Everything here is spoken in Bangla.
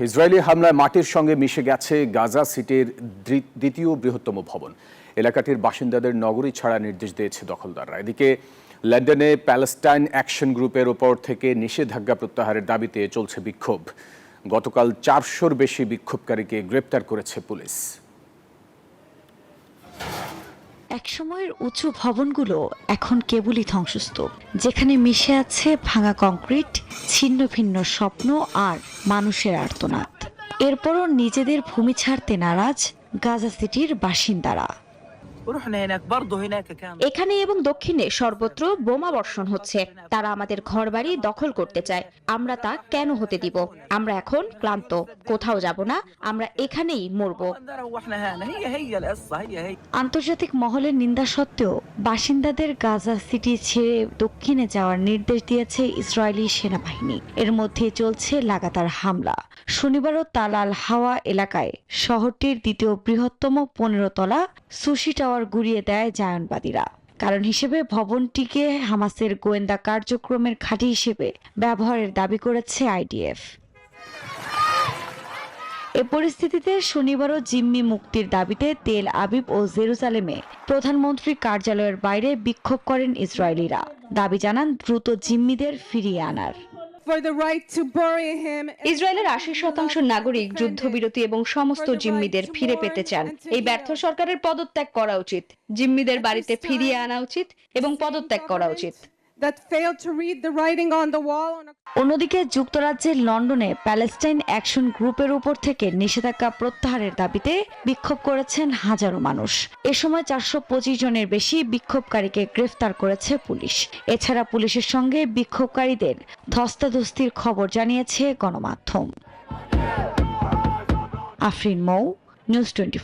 ইসরায়েলি হামলায় মাটির সঙ্গে মিশে গেছে গাজা সিটির দ্বি- দ্বিতীয় বৃহত্তম ভবন। এলাকাটির বাসিন্দাদের নগরী ছাড়া নির্দেশ দিয়েছে দখলদাররা। এদিকে লন্ডনে প্যালেস্টাইন অ্যাকশন গ্রুপের ওপর থেকে নিষেধাজ্ঞা প্রত্যাহারের দাবিতে চলছে বিক্ষোভ। গতকাল চারশোর বেশি বিক্ষোভকারীকে গ্রেপ্তার করেছে পুলিশ। একসময়ের উঁচু ভবনগুলো এখন কেবলই ধ্বংসস্তূপ, যেখানে মিশে আছে ভাঙা কংক্রিট, ছিন্ন ভিন্ন স্বপ্ন আর মানুষের আর্তনাদ। এরপরও নিজেদের ভূমি ছাড়তে নারাজ গাজা সিটির বাসিন্দারা। এখানে এবং দক্ষিণে সর্বত্র বোমা বর্ষণ হচ্ছে। তারা আমাদের ঘর বাড়ি দখল করতে চায়। আমরা তা কেন হতে দিব? আমরা এখন ক্লান্ত। কোথাও যাব না। আমরা এখানেই মরব। আন্তর্জাতিক মহলের নিন্দা সত্ত্বেও বাসিন্দাদের গাজা সিটি ছেড়ে দক্ষিণে যাওয়ার নির্দেশ দিয়েছে ইসরায়েলি সেনাবাহিনী। এর মধ্যে চলছে লাগাতার হামলা। শনিবারও তালাল হাওয়া এলাকায় শহরটির দ্বিতীয় বৃহত্তম পনেরো তলা সুশি টাওয়ার গুড়িয়ে দেয় জায়নবাদীরা। কারণ হিসেবে ভবনটিকে হামাসের গোয়েন্দা কার্যক্রমের খাঁটি হিসেবে ব্যবহারের দাবি করেছে আইডিএফ। এ পরিস্থিতিতে শনিবারও জিম্মি মুক্তির দাবিতে তেল আবিব ও জেরুজালেমে প্রধানমন্ত্রী কার্যালয়ের বাইরে বিক্ষোভ করেন ইসরায়েলিরা। দাবি জানান, দ্রুত জিম্মিদের ফিরিয়ে আনার। ইসরায়েলের আশি শতাংশ নাগরিক যুদ্ধবিরতি এবং সমস্ত জিম্মিদের ফিরে পেতে চান। এই ব্যর্থ সরকারের পদত্যাগ করা উচিত। জিম্মিদের বাড়িতে ফিরিয়ে আনা উচিত এবং পদত্যাগ করা উচিত। অন্যদিকে যুক্তরাজ্যের লন্ডনে প্যালেস্টাইন অ্যাকশন গ্রুপের উপর থেকে নিষেধাজ্ঞা প্রত্যাহারের দাবিতে বিক্ষোভ করেছেন হাজারো মানুষ। এ সময় চারশো পঁচিশ জনের বেশি বিক্ষোভকারীকে গ্রেফতার করেছে পুলিশ। এছাড়া পুলিশের সঙ্গে বিক্ষোভকারীদের ধস্তাধস্তির খবর জানিয়েছে গণমাধ্যম। আফরিন মৌ, নিউজ টোয়েন্টি